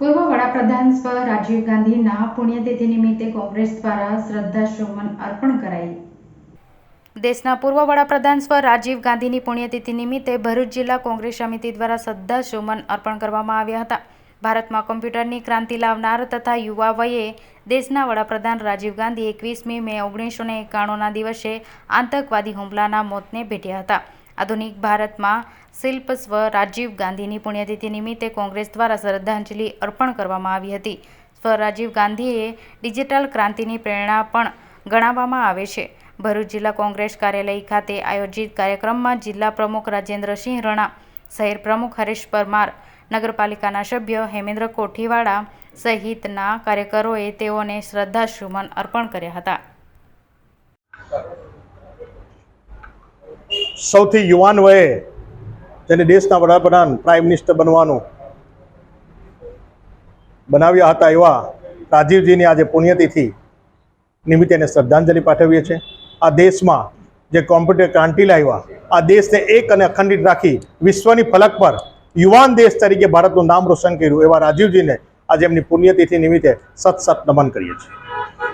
પૂર્વ વડાપ્રધાન સ્વ રાજીવ ગાંધીના પુણ્યતિથિ નિમિત્તે કોંગ્રેસ દ્વારા શ્રદ્ધાસુમન અર્પણ કરાઈ. દેશના પૂર્વ વડાપ્રધાન સ્વ રાજીવ ગાંધીની પુણ્યતિથિ નિમિત્તે ભરૂચ જિલ્લા કોંગ્રેસ સમિતિ દ્વારા શ્રદ્ધાસુમન અર્પણ કરવામાં આવ્યા હતા. ભારતમાં કોમ્પ્યુટરની ક્રાંતિ લાવનાર તથા યુવા વયે દેશના વડાપ્રધાન રાજીવ ગાંધી એકવીસમી મે ઓગણીસો ને દિવસે આતંકવાદી હુમલાના મોતને ભેટ્યા હતા. આધુનિક ભારતમાં શિલ્પ સ્વ રાજીવ ગાંધીની પુણ્યતિથિ નિમિત્તે કોંગ્રેસ દ્વારા શ્રદ્ધાંજલિ અર્પણ કરવામાં આવી હતી. સ્વ રાજીવ ગાંધીએ ડિજિટલ ક્રાંતિની પ્રેરણા પણ ગણાવવામાં આવે છે. ભરૂચ જિલ્લા કોંગ્રેસ કાર્યાલય ખાતે આયોજિત કાર્યક્રમમાં જિલ્લા પ્રમુખ રાજેન્દ્રસિંહ રણા, શહેર પ્રમુખ હરેશ પરમાર, નગરપાલિકાના સભ્ય હેમેન્દ્ર કોઠીવાડા સહિતના કાર્યકરોએ તેઓને શ્રદ્ધાસુમન અર્પણ કર્યા હતા. સૌથી યુવાન વયે જેને દેશના વડાપ્રધાન પ્રાઇમ મિનિસ્ટર બનવાનું બનાવ્યા હતા એવા રાજીવજીની આજે પુણ્યતિથિ નિમિત્તે એને શ્રદ્ધાંજલિ પાઠવીએ છીએ. આ દેશમાં જે કોમ્પ્યુટર ક્રાંતિ લાવ્યા, આ દેશને એક અને અખંડિત રાખી વિશ્વની ફલક પર યુવાન દેશ તરીકે ભારતનું નામ રોશન કર્યું એવા રાજીવજીને આજે એમની પુણ્યતિથિ નિમિત્તે સત સત નમન કરીએ છીએ.